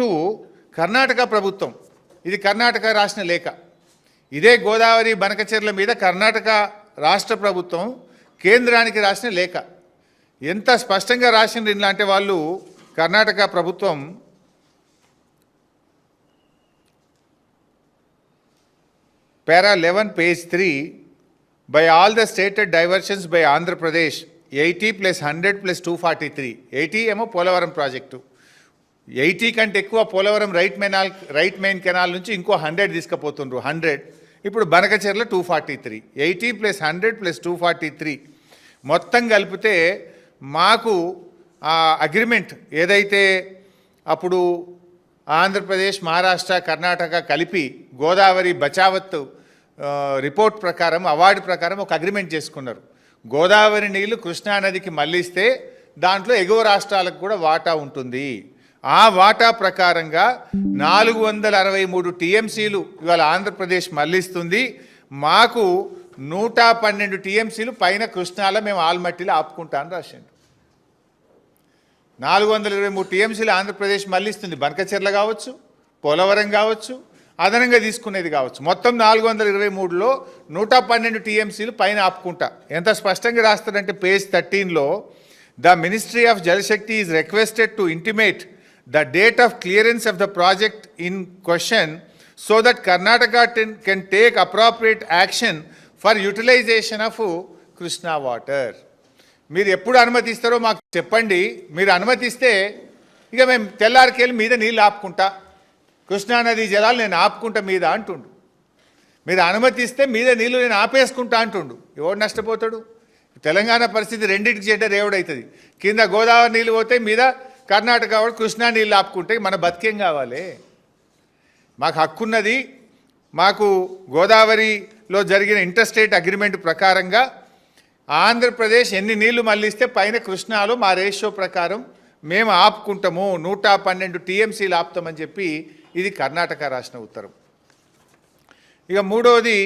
Two Karnataka ప్రభుత్వం. ఇది కర్ణాటక రాసిన లేఖ. ఇదే గోదావరి బనకచెర్ల మీద కర్ణాటక రాష్ట్ర ప్రభుత్వం కేంద్రానికి రాసిన లేఖ. ఎంత స్పష్టంగా రాసిండ్రు ఇలాంటి వాళ్ళు కర్ణాటక ప్రభుత్వం para eleven page three by all the stated diversions by Andhra Pradesh eighty plus hundred plus two forty three. Eighty ఏమో పోలవరం ప్రాజెక్టు. ఎయిటీ కంటే ఎక్కువ పోలవరం రైట్ మెనాల్ రైట్ మెయిన్ కెనాల్ నుంచి ఇంకో హండ్రెడ్ తీసుకుపోతుండ్రు. హండ్రెడ్. ఇప్పుడు Banakacherla two forty three eighty plus hundred plus two forty three మొత్తం కలిపితే మాకు ఆ అగ్రిమెంట్ ఏదైతే అప్పుడు ఆంధ్రప్రదేశ్ మహారాష్ట్ర కర్ణాటక కలిపి గోదావరి బచావత్ రిపోర్ట్ ప్రకారం అవార్డు ప్రకారం ఒక అగ్రిమెంట్ చేసుకున్నారు. గోదావరి నీళ్ళు కృష్ణానదికి మళ్ళిస్తే దాంట్లో ఎగువ రాష్ట్రాలకు కూడా వాటా ఉంటుంది. ఆ వాటా ప్రకారంగా నాలుగు వందల అరవై మూడు టీఎంసీలు ఇవాళ ఆంధ్రప్రదేశ్ మళ్ళిస్తుంది మాకు నూట పన్నెండు టీఎంసీలు పైన కృష్ణాలో మేము ఆల్మట్టిలో ఆపుకుంటా అని రాసిండు నాలుగు వందల ఇరవై మూడు టీఎంసీలు ఆంధ్రప్రదేశ్ మళ్ళిస్తుంది బనకచెర్ల కావచ్చు పోలవరం కావచ్చు అదనంగా తీసుకునేది కావచ్చు. మొత్తం నాలుగు వందల ఇరవై మూడులో నూట పన్నెండు టీఎంసీలు పైన ఆపుకుంటా. ఎంత స్పష్టంగా రాస్తారంటే page థర్టీన్లో the ministry of Jal Shakti is requested to intimate the date of clearance of the project in question so that Karnataka can take appropriate action for utilization of Krishna water మీరు ఎప్పుడు అనుమతిస్తారో మాకు చెప్పండి. మీరు అనుమతిస్తే ఇక మేము తెల్లారికెళ్ళి మీద నీళ్ళు ఆపుకుంటా. కృష్ణానది జలాలు నేను ఆపుకుంటా మీద అంటుండు. మీరు అనుమతిస్తే మీద నీళ్ళు నేను ఆపేసుకుంటా అంటుండు. ఎవడు నష్టపోతాడు? తెలంగాణ పరిస్థితి రెండింటికి చెడ్డ రేవుడవుతుంది కింద గోదావరి నీళ్ళు పోతే మీద కర్ణాటక వాడు కృష్ణా నీళ్ళు ఆపుకుంటే మన బతికేం కావాలి? మాకు హక్కున్నది మాకు గోదావరిలో జరిగిన ఇంటర్స్టేట్ అగ్రిమెంట్ ప్రకారంగా ఆంధ్రప్రదేశ్ ఎన్ని నీళ్ళు మళ్ళిస్తే పైన కృష్ణాలో మా రేషియో ప్రకారం మేము ఆపుకుంటాము నూట పన్నెండు టీఎంసీలు ఆపుతామని చెప్పి ఇది కర్ణాటక రాసిన ఉత్తరం. ఇక మూడవది